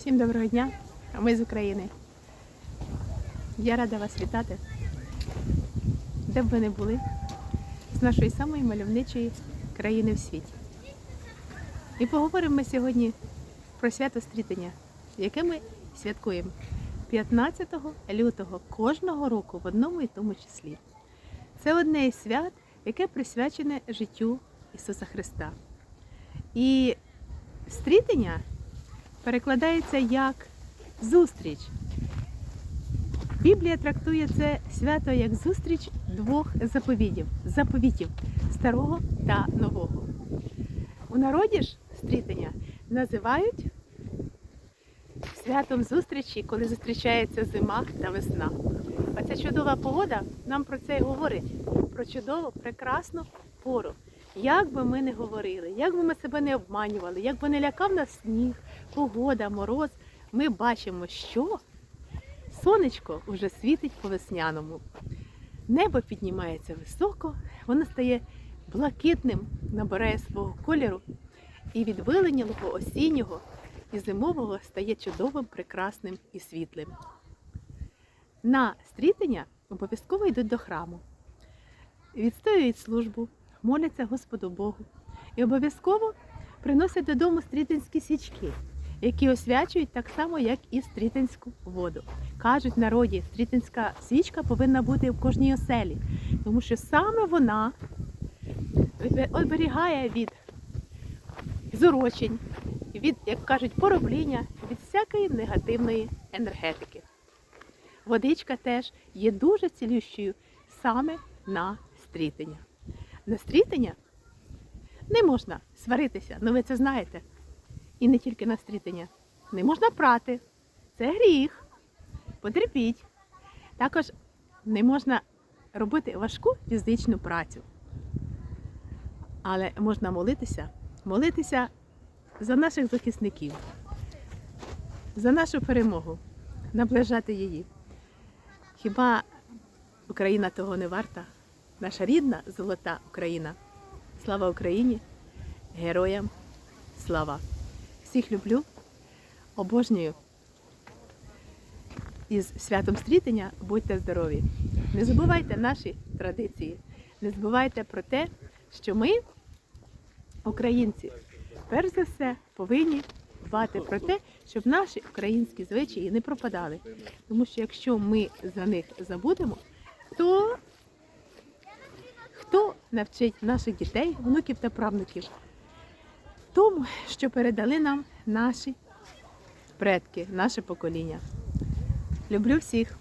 Всім доброго дня, а ми з України. Я рада вас вітати, де б ви не були, з нашої самої мальовничої країни в світі. І поговоримо ми сьогодні про свято стрітення, яке ми святкуємо 15 лютого кожного року в одному і тому числі. Це одне із свят, яке присвячене життю Ісуса Христа. І стрітення перекладається як зустріч. Біблія трактує це свято як зустріч двох заповідів, заповітів старого та нового. У народі ж стрітення називають святом зустрічі, коли зустрічається зима та весна. А ця чудова погода нам про це й говорить, про чудову, прекрасну пору. Як би ми не говорили, як би ми себе не обманювали, як би не лякав нас сніг, погода, мороз, ми бачимо, що сонечко вже світить по весняному. Небо піднімається високо, воно стає блакитним, набирає свого кольору, і від виленілого осіннього і зимового стає чудовим, прекрасним і світлим. На стрітення обов'язково йдуть до храму, відстоюють службу, моляться Господу Богу і обов'язково приносять додому стрітинські свічки, які освячують так само, як і стрітинську воду. Кажуть народі, стрітинська свічка повинна бути в кожній оселі, тому що саме вона оберігає від зорочень, від, як кажуть, поробління, від всякої негативної енергетики. Водичка теж є дуже цілющою саме на стрітення. На стрітення не можна сваритися, ну ви це знаєте. І не тільки на стрітення. Не можна прати. Це гріх. Потерпіть. Також не можна робити важку фізичну працю. Але можна молитися, молитися за наших захисників, за нашу перемогу, наближати її. Хіба Україна того не варта? Наша рідна золота Україна. Слава Україні! Героям слава! Всіх люблю, обожнюю. Із святом стрітення будьте здорові. Не забувайте наші традиції, не забувайте про те, що ми, українці, перш за все повинні дбати про те, щоб наші українські звичаї не пропадали. Тому що якщо ми за них забудемо, то навчить наших дітей, внуків та правнуків тому, що передали нам наші предки, наше покоління. Люблю всіх.